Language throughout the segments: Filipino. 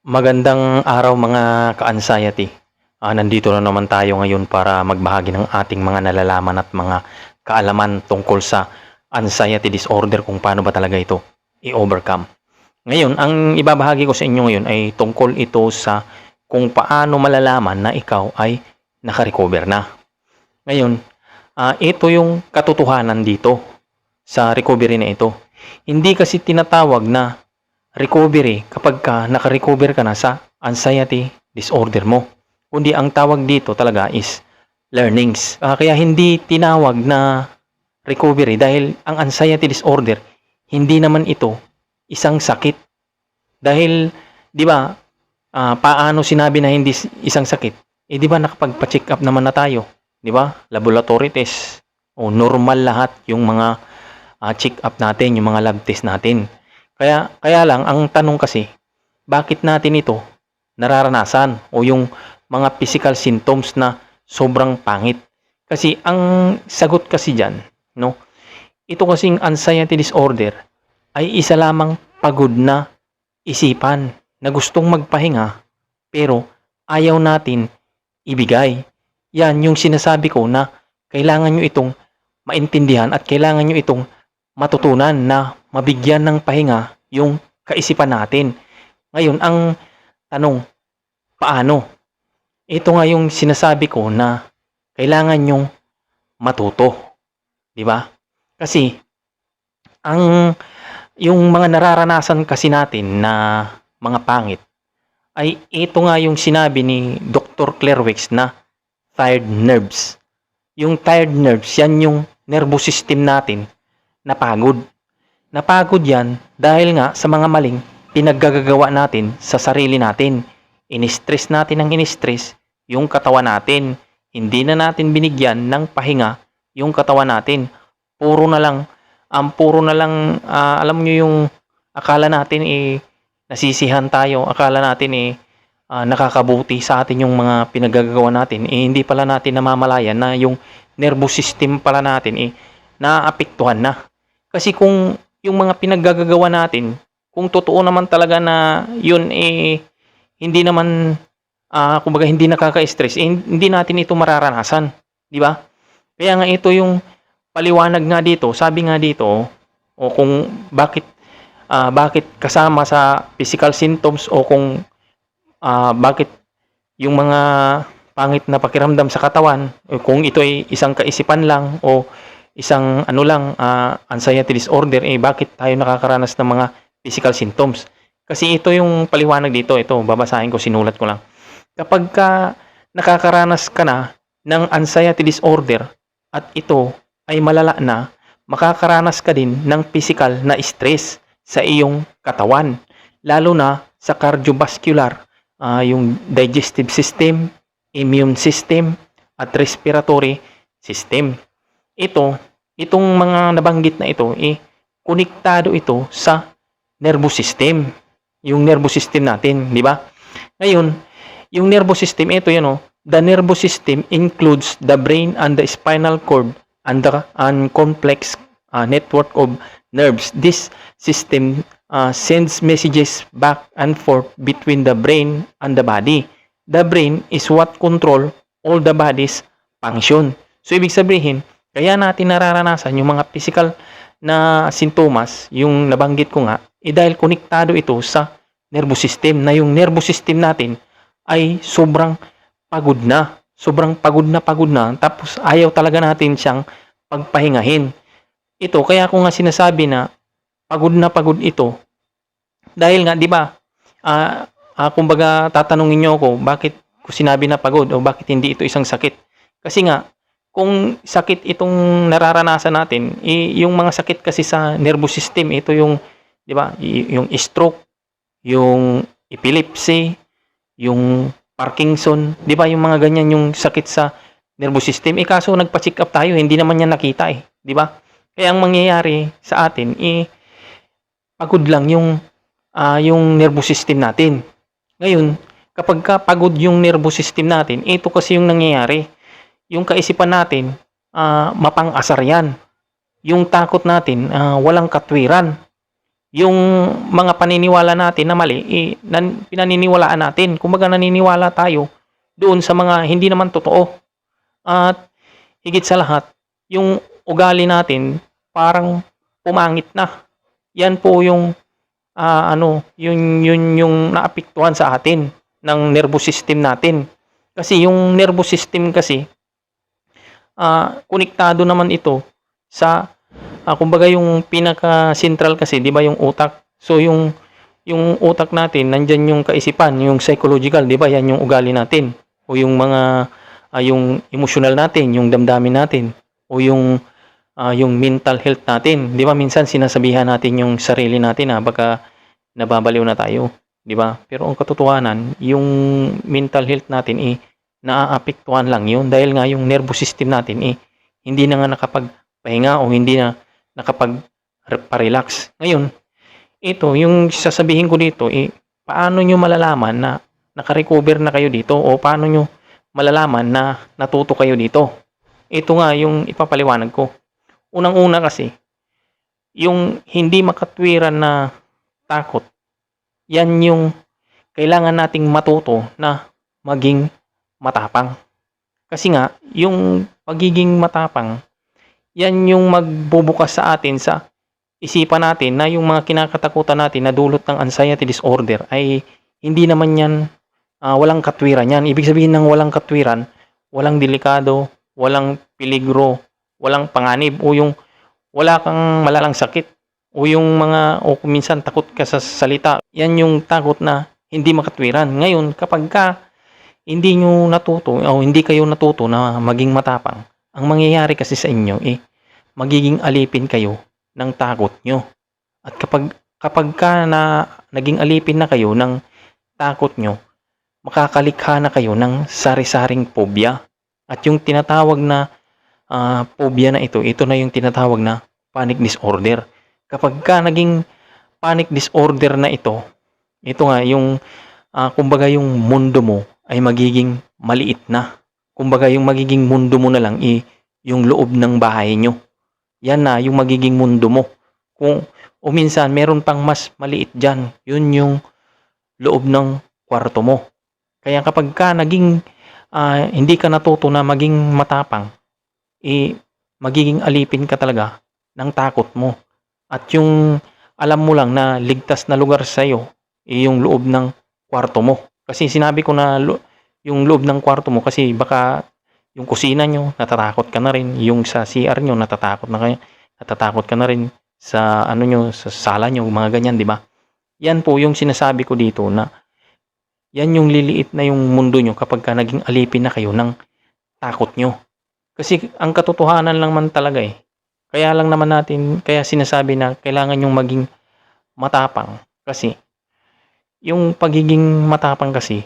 Magandang araw mga ka-anxiety. Ah, nandito na naman tayo ngayon para magbahagi ng ating mga nalalaman at mga kaalaman tungkol sa anxiety disorder kung paano ba talaga ito i-overcome. Ngayon, ang ibabahagi ko sa inyo ngayon ay tungkol ito sa kung paano malalaman na ikaw ay nakarecover na. Ngayon, ah, ito yung katotohanan dito sa recovery na ito. Hindi kasi tinatawag na recovery kapag ka nakarecover ka na sa anxiety disorder mo. Kundi ang tawag dito talaga is learnings. Ah, kaya hindi tinawag na recovery dahil ang anxiety disorder hindi naman ito isang sakit. Dahil 'di ba ah, paano sinabi na hindi isang sakit? Eh 'di ba nakapagpa-check up naman na tayo, 'di ba? Laboratory test. O normal lahat yung mga ah, check up natin, yung mga lab test natin. Kaya kaya lang ang tanong kasi, bakit natin ito nararanasan o yung mga physical symptoms na sobrang pangit? Kasi ang sagot kasi diyan, no? Ito kasing anxiety disorder ay isa lamang pagod na isipan na gustong magpahinga pero ayaw natin ibigay. Yan yung sinasabi ko na kailangan nyo itong maintindihan at kailangan nyo itong matutunan na mabigyan ng pahinga yung kaisipan natin. Ngayon, ang tanong, paano? Ito nga yung sinasabi ko na kailangan nyong matuto. Di ba? Kasi, ang yung mga nararanasan kasi natin na mga pangit ay ito nga yung sinabi ni Dr. Clairwex na tired nerves. Yung tired nerves, yan yung nervous system natin napagod. Napagod yan dahil nga sa mga maling pinaggagawa natin sa sarili natin. In-stress natin ng in-stress yung katawan natin. Hindi na natin binigyan ng pahinga yung katawan natin. Puro na lang, ang puro na lang, ah, alam nyo yung akala natin eh, nasisihan tayo. Akala natin eh, ah, nakakabuti sa atin yung mga pinaggagawa natin. Eh, hindi pala natin namamalayan na yung nervous system pala natin eh, naapektuhan na. Kasi kung yung mga pinaggagawa natin, kung totoo naman talaga na yun eh hindi naman ah kumbaga hindi nakaka-stress, eh, hindi natin ito mararanasan, di ba? Kaya nga ito yung paliwanag nga dito, sabi nga dito o kung bakit ah, bakit kasama sa physical symptoms o kung ah, bakit yung mga pangit na pakiramdam sa katawan, o kung ito ay isang kaisipan lang o isang ano lang ah, anxiety disorder eh bakit tayo nakakaranas ng mga physical symptoms? Kasi ito yung paliwanag dito. Ito babasahin ko sinulat ko lang. Kapag ka nakakaranas ka na ng anxiety disorder at ito ay malala na makakaranas ka din ng physical na stress sa iyong katawan lalo na sa cardiovascular ah, yung digestive system immune system at respiratory system. Ito, itong mga nabanggit na ito, eh, konektado ito sa nervous system. Yung nervous system natin, di ba? Ngayon, yung nervous system, ito yun, oh, the nervous system includes the brain and the spinal cord and the and complex uh, network of nerves. This system uh, sends messages back and forth between the brain and the body. The brain is what control all the body's function. So, ibig sabihin, kaya natin nararanasan yung mga physical na sintomas, yung nabanggit ko nga, eh dahil konektado ito sa nervous system na yung nervous system natin ay sobrang pagod na. Sobrang pagod na pagod na. Tapos ayaw talaga natin siyang pagpahingahin. Ito, kaya ko nga sinasabi na pagod na pagod ito. Dahil nga, di ba, ah, ah, kumbaga tatanungin niyo ako, bakit ko sinabi na pagod o bakit hindi ito isang sakit? Kasi nga, kung sakit itong nararanasan natin, yung mga sakit kasi sa nervous system, ito yung, di ba, yung stroke, yung epilepsy, yung Parkinson, di ba, yung mga ganyan yung sakit sa nervous system. Eh, kaso nagpa-check up tayo, hindi naman yan nakita eh, di ba? Kaya ang mangyayari sa atin, eh, pagod lang yung, ah, yung nervous system natin. Ngayon, kapag ka pagod yung nervous system natin, ito kasi yung nangyayari yung kaisipan natin, ah, mapang-asar yan. Yung takot natin, ah, walang katwiran. yung mga paniniwala natin na mali, eh, nan, pinaniniwalaan natin. Kumbaga naniniwala tayo doon sa mga hindi naman totoo. At higit sa lahat, yung ugali natin parang pumangit na. Yan po yung ah, ano, yun, yun yung naapektuhan sa atin ng nervous system natin. Kasi yung nervous system kasi, ah, konektado naman ito sa Ah, kumbaga yung pinaka-central kasi, 'di ba, yung utak. So yung yung utak natin, nandiyan yung kaisipan, yung psychological, 'di ba? Yan yung ugali natin o yung mga ah, yung emotional natin, yung damdamin natin o yung ah, yung mental health natin. 'Di ba? Minsan sinasabihan natin yung sarili natin na baka nababaliw na tayo, 'di ba? Pero ang katotohanan, yung mental health natin eh naaapektuhan lang yun dahil nga yung nervous system natin eh hindi na nga nakapagpahinga o hindi na nakapag-relax. Ngayon, ito, yung sasabihin ko dito, eh, paano nyo malalaman na nakarecover na kayo dito o paano nyo malalaman na natuto kayo dito? Ito nga yung ipapaliwanag ko. Unang-una kasi, yung hindi makatwiran na takot, yan yung kailangan nating matuto na maging matapang. Kasi nga, yung pagiging matapang, yan yung magbubukas sa atin sa isipan natin na yung mga kinakatakutan natin na dulot ng anxiety disorder ay hindi naman yan ah, walang katwiran yan. Ibig sabihin ng walang katwiran, walang delikado, walang peligro, walang panganib o yung wala kang malalang sakit o yung mga o minsan takot ka sa salita. Yan yung takot na hindi makatwiran. Ngayon, kapag ka hindi nyo natuto o hindi kayo natuto na maging matapang, ang mangyayari kasi sa inyo eh magiging alipin kayo ng takot nyo. At kapag kapag ka na naging alipin na kayo ng takot nyo, makakalikha na kayo ng sari-saring phobia. At yung tinatawag na ah, phobia na ito, ito na yung tinatawag na panic disorder. Kapag ka naging panic disorder na ito, ito nga yung ah, kumbaga yung mundo mo ay magiging maliit na. Kumbaga yung magiging mundo mo na lang i yung loob ng bahay nyo. Yan na yung magiging mundo mo. Kung o minsan meron pang mas maliit diyan, yun yung loob ng kwarto mo. Kaya kapag ka naging ah, hindi ka natuto na maging matapang, eh magiging alipin ka talaga ng takot mo. At yung alam mo lang na ligtas na lugar sa iyo, eh, yung loob ng kwarto mo. Kasi sinabi ko na lo- yung loob ng kwarto mo kasi baka yung kusina nyo, natatakot ka na rin. Yung sa CR nyo, natatakot na kayo. Natatakot ka na rin sa ano nyo, sa sala nyo, mga ganyan, di ba? Yan po yung sinasabi ko dito na yan yung liliit na yung mundo nyo kapag ka naging alipin na kayo ng takot nyo. Kasi ang katotohanan lang man talaga eh. Kaya lang naman natin, kaya sinasabi na kailangan yung maging matapang. Kasi yung pagiging matapang kasi,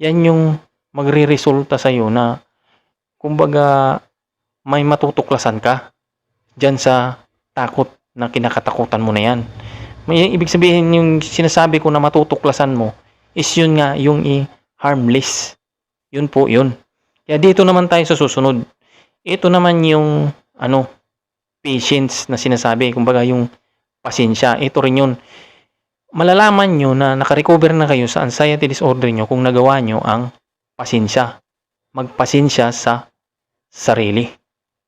yan yung magre-resulta sa'yo na kumbaga may matutuklasan ka dyan sa takot na kinakatakutan mo na yan. May ibig sabihin yung sinasabi ko na matutuklasan mo is yun nga yung i harmless. Yun po yun. Kaya dito naman tayo sa susunod. Ito naman yung ano patience na sinasabi. Kumbaga yung pasensya. Ito rin yun. Malalaman nyo na nakarecover na kayo sa anxiety disorder nyo kung nagawa nyo ang pasensya. Magpasensya sa sarili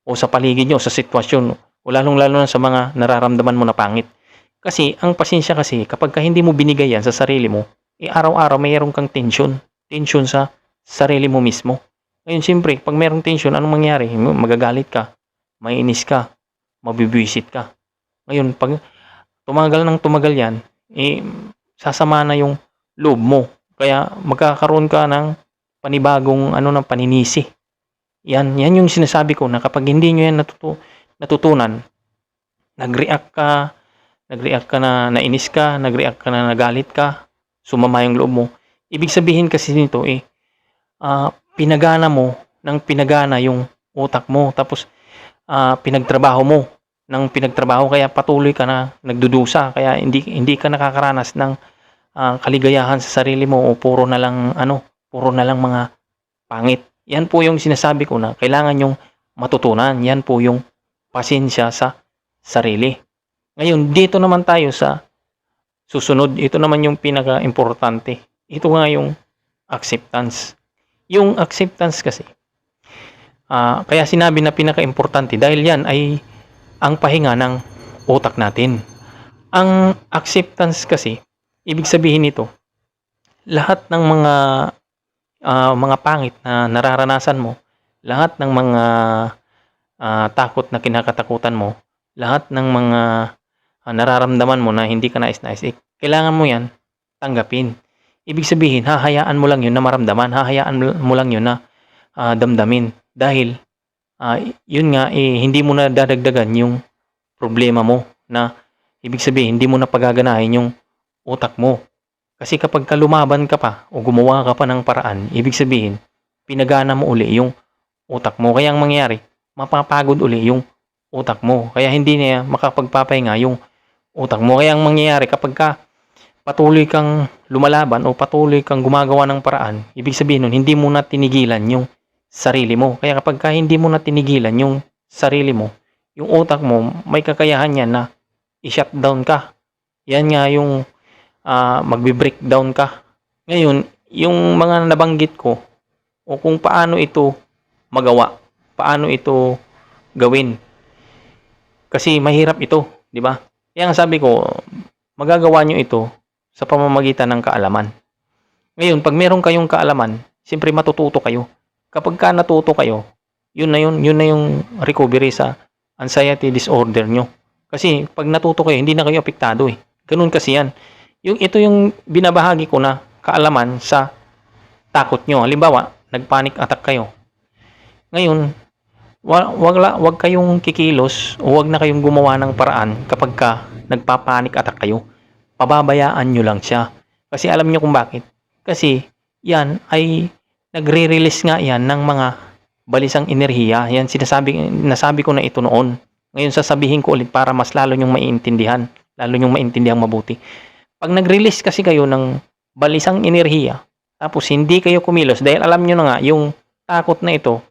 o sa paligid nyo, sa sitwasyon o lalong lalo na sa mga nararamdaman mo na pangit. Kasi ang pasensya kasi kapag ka hindi mo binigay yan sa sarili mo, eh araw-araw mayroon kang tension. Tension sa sarili mo mismo. Ngayon siyempre, pag mayroong tension, anong mangyari? Magagalit ka, mainis ka, mabibwisit ka. Ngayon, pag tumagal ng tumagal yan, eh, sasama na yung loob mo. Kaya magkakaroon ka ng panibagong ano ng paninisi. Yan, yan yung sinasabi ko na kapag hindi nyo yan natutu natutunan, nag-react ka, nag-react ka na nainis ka, nag-react ka na nagalit ka, sumama yung loob mo. Ibig sabihin kasi nito eh, ah, pinagana mo ng pinagana yung utak mo. Tapos, ah, pinagtrabaho mo ng pinagtrabaho kaya patuloy ka na nagdudusa kaya hindi hindi ka nakakaranas ng ah, kaligayahan sa sarili mo o puro na lang ano puro na lang mga pangit yan po yung sinasabi ko na kailangan yung matutunan yan po yung pasensya sa sarili ngayon dito naman tayo sa Susunod, ito naman yung pinaka-importante. Ito nga yung acceptance. Yung acceptance kasi, ah, kaya sinabi na pinaka-importante dahil yan ay ang pahinga ng utak natin. Ang acceptance kasi, ibig sabihin nito, lahat ng mga ah, mga pangit na nararanasan mo, lahat ng mga ah, takot na kinakatakutan mo, lahat ng mga ah, nararamdaman mo na hindi ka nais-nais, eh, kailangan mo yan tanggapin. Ibig sabihin, hahayaan mo lang yun na maramdaman, hahayaan mo- lang yun na ah, damdamin. Dahil, ah, yun nga, eh, hindi mo na dadagdagan yung problema mo na ibig sabihin, hindi mo na pagaganahin yung utak mo. Kasi kapag ka lumaban ka pa o gumawa ka pa ng paraan, ibig sabihin, pinagana mo uli yung utak mo. Kaya ang mangyayari, mapapagod uli yung utak mo. Kaya hindi niya makapagpapahinga yung utak mo. Kaya ang mangyayari kapag ka patuloy kang lumalaban o patuloy kang gumagawa ng paraan, ibig sabihin nun, hindi mo na tinigilan yung sarili mo. Kaya kapag ka hindi mo na tinigilan yung sarili mo, yung utak mo, may kakayahan yan na i-shutdown ka. Yan nga yung ah, magbe-breakdown ka. Ngayon, yung mga nabanggit ko o kung paano ito magawa, paano ito gawin. Kasi mahirap ito, di ba? Kaya sabi ko, magagawa nyo ito sa pamamagitan ng kaalaman. Ngayon, pag meron kayong kaalaman, siyempre matututo kayo. Kapag ka natuto kayo, yun na yun, yun na yung recovery sa anxiety disorder nyo. Kasi pag natuto kayo, hindi na kayo apektado eh. Ganun kasi yan. Yung, ito yung binabahagi ko na kaalaman sa takot nyo. Halimbawa, nagpanic attack kayo. Ngayon, wa- wag, la, wag kayong kikilos o wag na kayong gumawa ng paraan kapag ka nagpapanik attack kayo. Pababayaan nyo lang siya. Kasi alam nyo kung bakit. Kasi yan ay nagre-release nga yan ng mga balisang enerhiya. Yan sinasabi, nasabi ko na ito noon. Ngayon sasabihin ko ulit para mas lalo nyong maiintindihan. Lalo nyong maintindihan mabuti. Pag nag-release kasi kayo ng balisang enerhiya, tapos hindi kayo kumilos dahil alam nyo na nga yung takot na ito,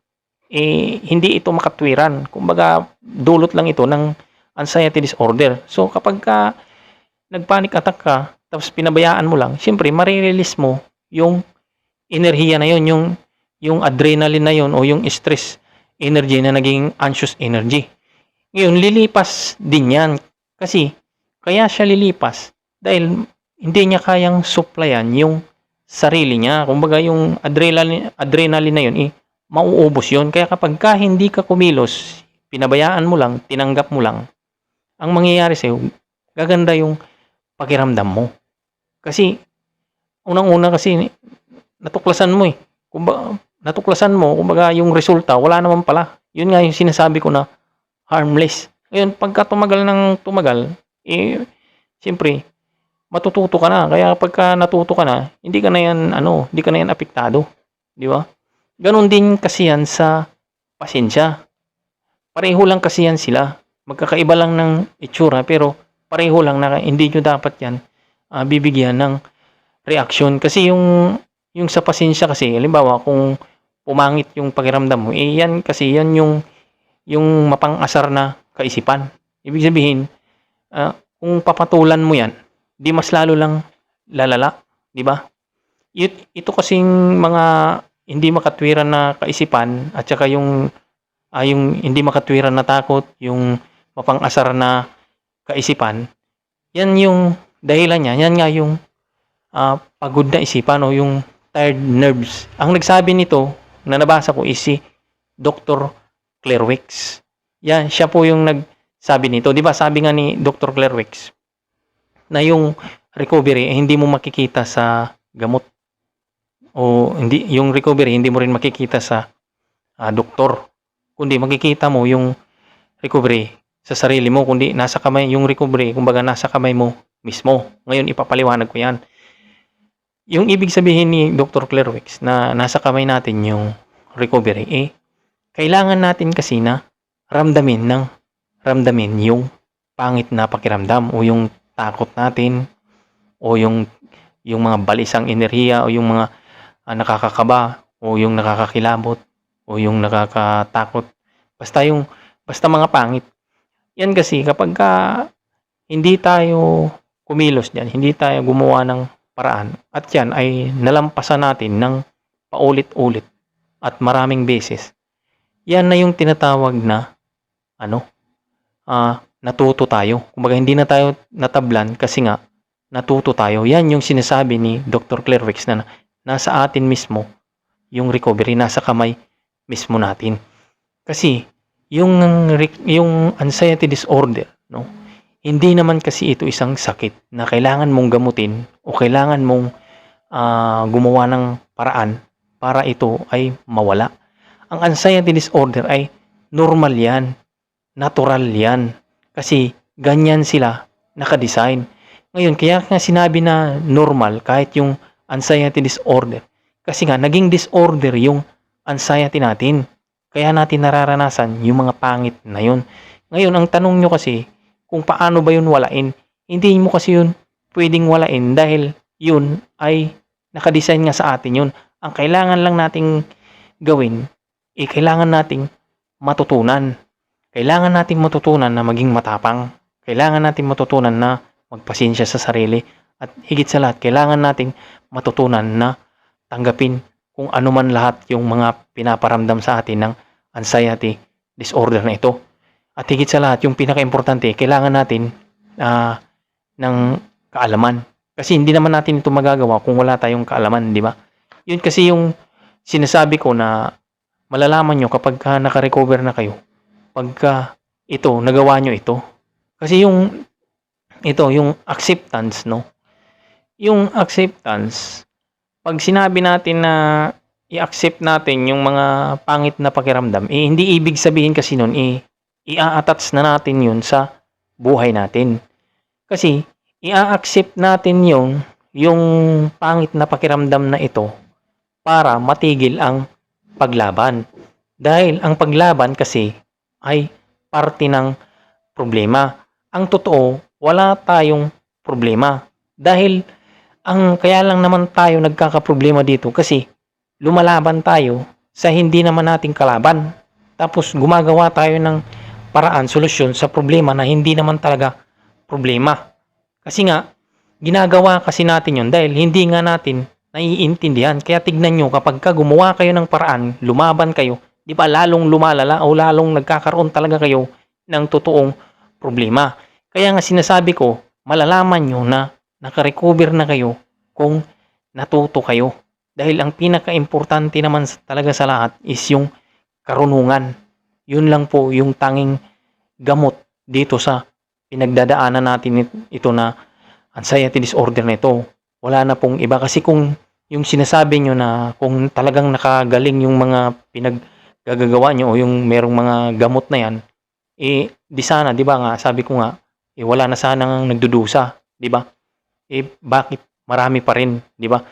eh, hindi ito makatwiran. Kumbaga, dulot lang ito ng anxiety disorder. So, kapag ka nagpanic attack ka, tapos pinabayaan mo lang, siyempre, marirelease mo yung enerhiya na yun, yung, yung adrenaline na yun, o yung stress energy na naging anxious energy. Ngayon, lilipas din yan. Kasi, kaya siya lilipas dahil hindi niya kayang supplyan yung sarili niya. Kumbaga, yung adrenaline, adrenaline na yun, eh, mauubos yun. Kaya kapag ka hindi ka kumilos, pinabayaan mo lang, tinanggap mo lang, ang mangyayari sa'yo, gaganda yung pakiramdam mo. Kasi, unang-una kasi, natuklasan mo eh. Kumbaga, natuklasan mo, kumbaga yung resulta, wala naman pala. Yun nga yung sinasabi ko na harmless. Ngayon, pagka tumagal ng tumagal, eh, siyempre, matututo ka na. Kaya pagka natuto ka na, hindi ka na yan, ano, hindi ka na yan apektado. Di ba? Ganon din kasi yan sa pasensya. Pareho lang kasi yan sila. Magkakaiba lang ng itsura pero pareho lang na hindi nyo dapat yan ah, bibigyan ng reaction. Kasi yung, yung sa pasensya kasi, halimbawa kung pumangit yung pakiramdam mo, eh yan kasi yan yung, yung mapang-asar na kaisipan. Ibig sabihin, ah, kung papatulan mo yan, di mas lalo lang lalala. Di ba? It, ito kasing mga hindi makatwiran na kaisipan at saka yung ah, yung hindi makatwiran na takot, yung mapang-asar na kaisipan, yan yung dahilan niya, yan nga yung ah, pagod na isipan o yung tired nerves. Ang nagsabi nito na nabasa ko is si Dr. Clairwix. Yan, siya po yung nagsabi nito. Di ba sabi nga ni Dr. Clairwix na yung recovery eh, hindi mo makikita sa gamot o hindi yung recovery hindi mo rin makikita sa ah, doktor kundi makikita mo yung recovery sa sarili mo kundi nasa kamay yung recovery kumbaga nasa kamay mo mismo ngayon ipapaliwanag ko yan yung ibig sabihin ni Dr. Clairwix na nasa kamay natin yung recovery eh kailangan natin kasi na ramdamin ng ramdamin yung pangit na pakiramdam o yung takot natin o yung yung mga balisang enerhiya o yung mga ah, nakakakaba o yung nakakakilabot o yung nakakatakot. Basta yung basta mga pangit. Yan kasi kapag ka hindi tayo kumilos diyan, hindi tayo gumawa ng paraan at yan ay nalampasan natin ng paulit-ulit at maraming beses. Yan na yung tinatawag na ano, ah, natuto tayo. Kumbaga hindi na tayo natablan kasi nga natuto tayo. Yan yung sinasabi ni Dr. Wicks na nasa atin mismo yung recovery, nasa kamay mismo natin. Kasi yung yung anxiety disorder, no? Hindi naman kasi ito isang sakit na kailangan mong gamutin o kailangan mong ah, gumawa ng paraan para ito ay mawala. Ang anxiety disorder ay normal yan, natural yan. Kasi ganyan sila nakadesign. Ngayon, kaya nga sinabi na normal kahit yung anxiety disorder. Kasi nga, naging disorder yung anxiety natin. Kaya natin nararanasan yung mga pangit na yun. Ngayon, ang tanong nyo kasi, kung paano ba yun walain, hindi mo kasi yun pwedeng walain dahil yun ay nakadesign nga sa atin yun. Ang kailangan lang nating gawin, eh, kailangan nating matutunan. Kailangan nating matutunan na maging matapang. Kailangan nating matutunan na magpasensya sa sarili. At higit sa lahat, kailangan nating matutunan na tanggapin kung ano man lahat yung mga pinaparamdam sa atin ng anxiety disorder na ito. At higit sa lahat, yung pinaka-importante, kailangan natin ah, ng kaalaman. Kasi hindi naman natin ito magagawa kung wala tayong kaalaman, di ba? Yun kasi yung sinasabi ko na malalaman nyo kapag ka naka-recover na kayo. Pagka ito, nagawa nyo ito. Kasi yung ito, yung acceptance, no? Yung acceptance, pag sinabi natin na i-accept natin yung mga pangit na pakiramdam, eh, hindi ibig sabihin kasi nun, eh, i-attach na natin yun sa buhay natin. Kasi, i-accept natin yung, yung pangit na pakiramdam na ito para matigil ang paglaban. Dahil ang paglaban kasi ay parte ng problema. Ang totoo, wala tayong problema. Dahil ang kaya lang naman tayo nagkakaproblema dito kasi lumalaban tayo sa hindi naman nating kalaban. Tapos gumagawa tayo ng paraan, solusyon sa problema na hindi naman talaga problema. Kasi nga, ginagawa kasi natin yun dahil hindi nga natin naiintindihan. Kaya tignan nyo, kapag ka gumawa kayo ng paraan, lumaban kayo, di ba lalong lumalala o lalong nagkakaroon talaga kayo ng totoong problema. Kaya nga sinasabi ko, malalaman nyo na nakarecover na kayo kung natuto kayo. Dahil ang pinaka-importante naman talaga sa lahat is yung karunungan. Yun lang po yung tanging gamot dito sa pinagdadaanan natin it- ito na anxiety disorder na ito. Wala na pong iba kasi kung yung sinasabi nyo na kung talagang nakagaling yung mga pinaggagawa nyo o yung merong mga gamot na yan, eh di sana, di ba nga, sabi ko nga, eh wala na sanang nagdudusa, di ba? Eh bakit marami pa rin, di ba?